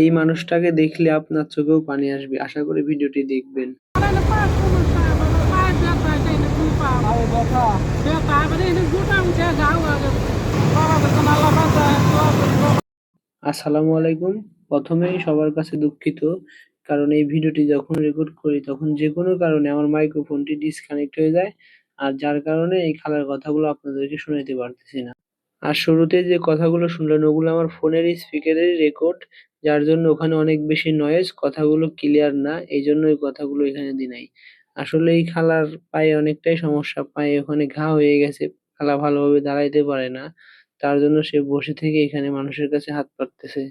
এই মানুষটাকে দেখলে আপনার চোখেও পানি আসবে। আশা করি ভিডিওটি দেখবেন। আসসালামু আলাইকুম। প্রথমেই সবার কাছে দুঃখিত, কারণ এই ভিডিওটি যখন রেকর্ড করি, তখন যে কোনো কারণে আমার মাইক্রোফোনটি ডিসকানেক্ট হয়ে যায়, আর যার কারণে এই খালার কথাগুলো আপনাদেরকে শোনাতে পারতেছি না। আর শুরুতে যে কথাগুলো শুনলেন, ওগুলো আমার ফোনের স্পিকারের রেকর্ড যার জন্য ওখানে অনেক বেশি নয়েজ কথাগুলো ক্লিয়ার না এই জন্য ওই কথাগুলো এখানে দিই নাই। আসলে এই খালার পায়ে অনেকটাই সমস্যা, পায়ে ওখানে ঘা হয়ে গেছে, খালা ভালোভাবে দাঁড়াইতে পারে না, তার জন্য সে বসে থেকে এখানে মানুষের কাছে হাত পাততেছে।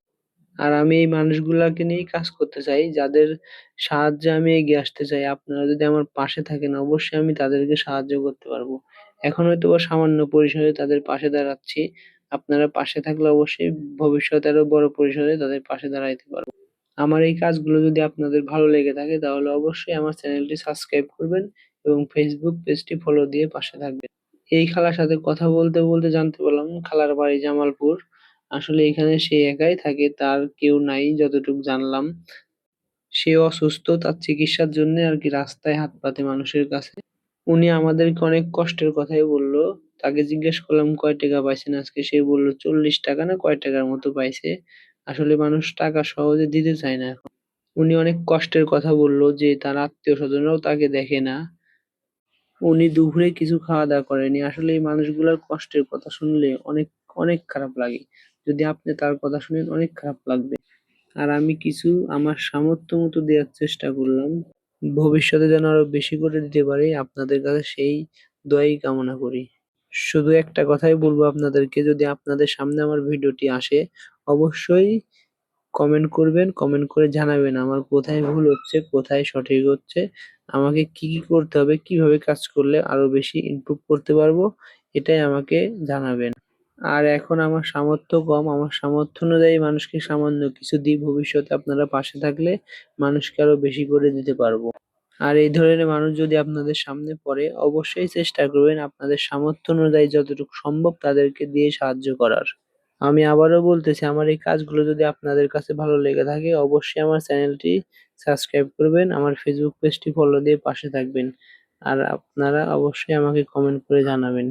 আর আমি এই মানুষগুলাকে নিয়েই কাজ করতে চাই, যাদের সাহায্যে আমি এগিয়ে আসতে চাই, আপনারা যদি আমার পাশে থাকেন, অবশ্যই আমি তাদেরকে সাহায্য করতে পারব। এখন হয়তো সামান্য পরিসরে তাদের পাশে দাঁড়াচ্ছি আপনারা পাশে থাকলে অবশ্যই ভবিষ্যতে আরও বড় পরিসরে তাদের পাশে দাঁড়াইতে পারব আমার এই কাজগুলো যদি আপনাদের ভালো লেগে থাকে, তাহলে অবশ্যই আমার চ্যানেলটি সাবস্ক্রাইব করবেন এবং ফেসবুক পেজটি ফলো দিয়ে পাশে থাকবেন। এই খালার সাথে কথা বলতে বলতে জানতে পারলাম, খালার বাড়ি জামালপুর। আসলে এখানে সে একাই থাকে, তার কেউ নাই যতটুকু জানলাম। সে অসুস্থ, তার চিকিৎসার জন্য আর কি রাস্তায় হাত পাতে মানুষের কাছে। উনি আমাদেরকে অনেক কষ্টের কথাই বলল তাকে জিজ্ঞেস করলাম, কয় টাকা পাইছেন? আজকে সে বলল, চল্লিশ টাকা না কয় টাকার মতো পাইছে? আসলে মানুষ টাকা সহজে দিতে চায় না এখন। উনি অনেক কষ্টের কথা বলল যে, তার আত্মীয় স্বজনরাও তাকে দেখে না। উনি দুপুরে কিছু খাওয়া দাওয়া করেনি। আসলে এই মানুষগুলোর কষ্টের কথা শুনলে অনেক অনেক খারাপ লাগে। যদি আপনি তার কথা শুনেন, অনেক খারাপ লাগবে। আর আমি কিছু আমার সামর্থ্য মতো দেওয়ার চেষ্টা করলাম। ভবিষ্যতে যেন আরও বেশি করে দিতে পারি, আপনাদের কাছে সেই দোয়াই কামনা করি। শুধু একটা কথাই বলব আপনাদেরকে, যদি আপনাদের সামনে আমার ভিডিওটি আসে, অবশ্যই কমেন্ট করবেন কমেন্ট করে জানাবেন আমার কোথায় ভুল হচ্ছে, কোথায় সঠিক হচ্ছে, আমাকে কি কি করতে হবে, কীভাবে কাজ করলে আরও বেশি ইমপ্রুভ করতে পারব, এটাই আমাকে জানাবেন। আর এখন আমার সামর্থ্য কম, আমার সামর্থ্য অনুযায়ী মানুষকে সামান্য কিছু দিই, ভবিষ্যতে আপনারা পাশে থাকলে মানুষকে আরও বেশি করে দিতে পারব। আর এই ধরনের মানুষ যদি আপনাদের সামনে পড়ে, অবশ্যই চেষ্টা করবেন আপনাদের সামর্থ্য অনুযায়ী যতটুকু সম্ভব তাদেরকে দিয়ে সাহায্য করার। আমি আবারও বলতেছি, আমার এই কাজগুলো যদি আপনাদের কাছে ভালো লেগে থাকে, অবশ্যই আমার চ্যানেলটি সাবস্ক্রাইব করবেন, আমার ফেসবুক পেজটি ফলো দিয়ে পাশে থাকবেন। আর আপনারা অবশ্যই আমাকে কমেন্ট করে জানাবেন।